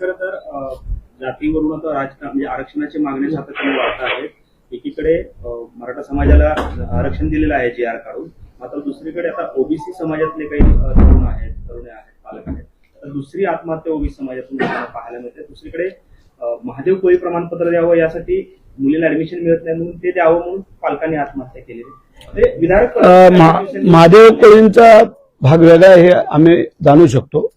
खरं तर जातीवरून आता राजकारण म्हणजे आरक्षणाची मागण्या सातत्याने वाढत आहेत एकीकडे मराठा समाजाला आरक्षण दिलेलं आहे जी आर काढून. मात्र दुसरीकडे आता ओबीसी समाजातले काही तरुण आहेत तरुणी आहेत पालक आहेत. तर दुसरी आत्महत्या ओबीसी समाजातून पाहायला मिळते. दुसरीकडे महादेव कोळी प्रमाणपत्र द्यावं यासाठी मुलीला ऍडमिशन मिळत नाही म्हणून ते द्यावं म्हणून पालकांनी आत्महत्या केली. म्हणजे ते विधायक महादेव कोळींचा भाग वेगळा हे आम्ही जाणू शकतो.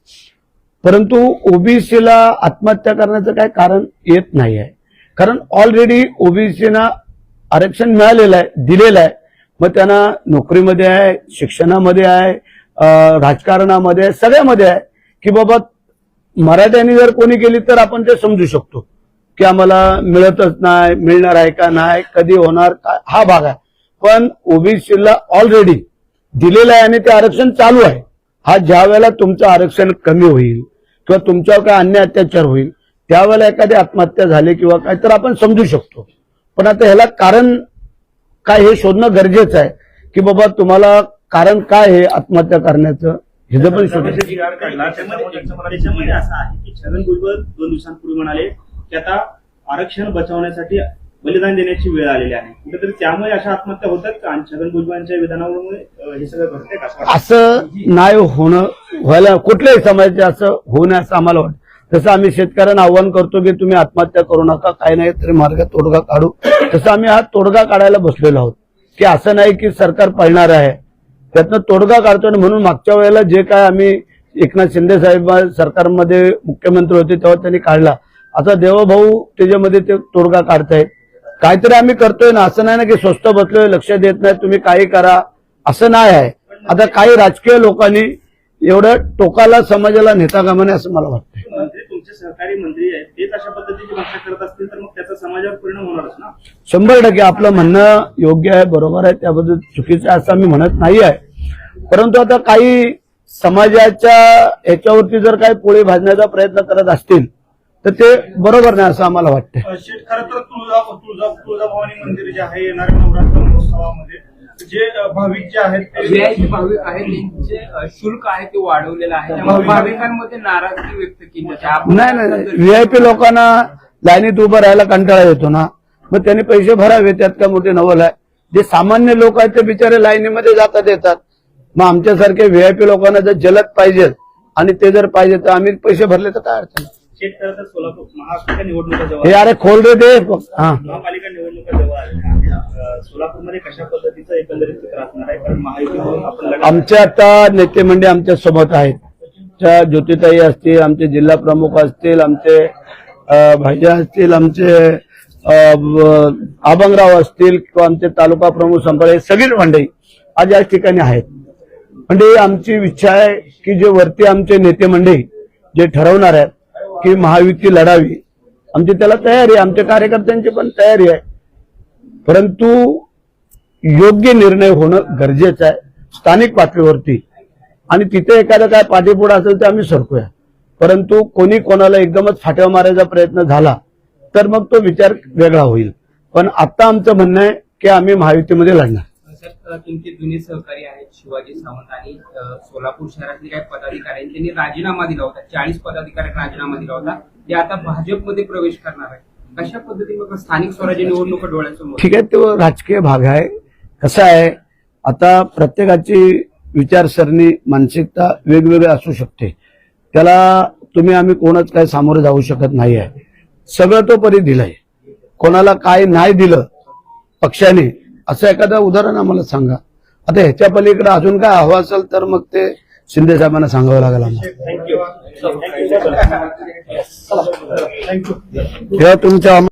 परंतु ओबीसीला आत्महत्या करण्याचं काय कारण येत नाही आहे कारण ऑलरेडी ओबीसीना आरक्षण मिळालेलं आहे दिलेलं आहे. मग त्यांना नोकरीमध्ये आहे शिक्षणामध्ये आहे राजकारणामध्ये आहे सगळ्यामध्ये आहे की बाबा मराठ्यांनी जर कोणी केली तर आपण ते समजू शकतो की आम्हाला मिळतच नाही मिळणार आहे का नाही कधी होणार का हा भाग आहे. पण ओबीसीला ऑलरेडी दिलेलं आहे आणि ते आरक्षण चालू आहे. हा ज्या वेळेला तुमचं आरक्षण कमी होईल किंवा तुमच्यावर काय अन्य अत्याचार होईल त्यावेळेला एखादी आत्महत्या झाली किंवा काय तर आपण समजू शकतो. पण आता ह्याला कारण काय हे शोधणं गरजेचं आहे की बाबा तुम्हाला कारण काय आहे आत्महत्या करण्याचं हे जर पण शोधणं काढला त्याच्यामध्ये असं आहे की छगन भुजबळ दोन दिवसांपूर्वी म्हणाले की आता आरक्षण बचावण्यासाठी बलिदान देण्याची वेळ आलेली आहे. कुठेतरी त्यामुळे अशा आत्महत्या होतात का? आणि छगन भुजबळांच्या विधानामुळे हे सगळं घडतंय का? असं नाही होणं व्हायला कुठल्याही समाजाचे असं होऊ नये असं आम्हाला वाटतं. तसं आम्ही शेतकऱ्यांना आव्हान करतो की तुम्ही आत्महत्या करू नका काही नाही तरी मार्ग तोडगा काढू. तसं आम्ही हा तोडगा काढायला बसलेलो आहोत. की असं नाही की सरकार पळणार आहे. त्यातनं तोडगा काढतो आणि म्हणून मागच्या वेळेला जे काय आम्ही एकनाथ शिंदे साहेब सरकारमध्ये मुख्यमंत्री होते तेव्हा त्यांनी काढला. आता देवभाऊ त्याच्यामध्ये ते तोडगा काढतायत. काहीतरी आम्ही करतोय ना असं नाही ना की स्वस्त बसलोय लक्ष देत नाही तुम्ही काही करा. असं नाही आहे. आता काही राजकीय लोकांनी एवढं टोकाला समाजाला नेता कामा नये असं मला वाटतं तुमचे सहकारी मंत्री आहेत तेच अशा पद्धतीची भाषा करत असतील तर मग त्याचा समाजावर परिणाम होणारच ना? शंभर टक्के आपलं म्हणणं योग्य आहे बरोबर आहे त्याबद्दल चुकीचं आहे असं मी म्हणत नाही आहे. परंतु आता काही समाजाच्या याच्यावरती जर काही पोळी भाजण्याचा प्रयत्न करत असतील तर ते बरोबर नाही असं आम्हाला वाटतं खरं तर तुळजा तुळजा तुळजाभवानी मंदिर जे आहे येणाऱ्या नवरात्र महोत्सवामध्ये जे अ, भाविक जे आहेत ते व्हीआयपी भाविक आहेत त्यांचे अ, शुल्क आहे ते वाढवलेलं आहे. त्यामुळे भाविकांमध्ये नाराजगी व्यक्त केली जाते. आपण नाही नाही व्हीआयपी लोकांना लाईनीत उभं राहायला कंटाळा येतो ना. मग त्यांनी पैसे भरावे त्यात काय मोठे नवल आहे. जे सामान्य लोक आहेत ते बिचारे लाईनीमध्ये जातात येतात. मग आमच्यासारखे व्हीआयपी लोकांना जर जलद पाहिजे आणि ते जर पाहिजे तर आम्ही पैसे भरले तर काय अडचण? खरं तर सोलापूर महापालिका निवडणुका जवळ हे अरे खोल रे ते हा. महापालिका निवडणुका जवळ आल्या अं, सोलापूरमध्ये कशा पद्धतीचं एकंदरीत चित्र असणार आहे? कारण महायुतीमधून आपण लढा- आमचे आता नेते मंडळी आमच्यासोबत आहेत. त्या ज्योतिताई असतील आमचे जिल्हा प्रमुख असतील आमचे अ, भाईजा असतील आमचे अ, ब- आबंगराव असतील किंवा आमचे तालुका प्रमुख संपर्क सगळीच मंडळी आज या ठिकाणी आहेत. म्हणजे आमची इच्छा आहे की जे वरती आमचे नेते मंडळी जे ठरवणार आहेत की महायुती लढावी. आमची त्याला तयारी आहे. आमच्या कार्यकर्त्यांची पण तयारी आहे. परंतु योग्य निर्णय होणं गरजेचं आहे. स्थानिक पातळीवरती. आणि तिथे एखादं काय पाठीपुढं असेल तर आम्ही सरकूया. परंतु कोणी कोणाला एकदमच फाट्या मारायचा प्रयत्न झाला तर मग तो विचार वेगळा होईल. पण आता आमचं म्हणणं आहे की आम्ही महायुतीमध्ये लढणार. सर, तुमचे जुने सहकारी आहेत शिवाजी सावंत आणि सोलापूर शहरातले काही पदाधिकारी आहेत त्यांनी राजीनामा दिला होता. चाळीस पदाधिकारी राजीनामा दिला होता. ते आता भाजपमध्ये प्रवेश करणार आहे कशा पद्धतीने स्थानिक स्वराज्य निवडणुका डोळ्यासमोर ठीक आहे तो राजकीय भाग आहे. कसं आहे आता प्रत्येकाची विचारसरणी मानसिकता वेगवेगळी असू शकते. त्याला तुम्ही आम्ही कोणच काय सामोरं जाऊ शकत नाही आहे सगळं तो परी दिलंय. कोणाला काय नाही दिलं पक्षाने असं एखादं उदाहरण आम्हाला सांगा. आता ह्याच्या पलीकडे अजून काय हवं असेल तर मग ते शिंदे साहेबांना सांगावं लागेल आम्हाला. तेव्हा तुमच्या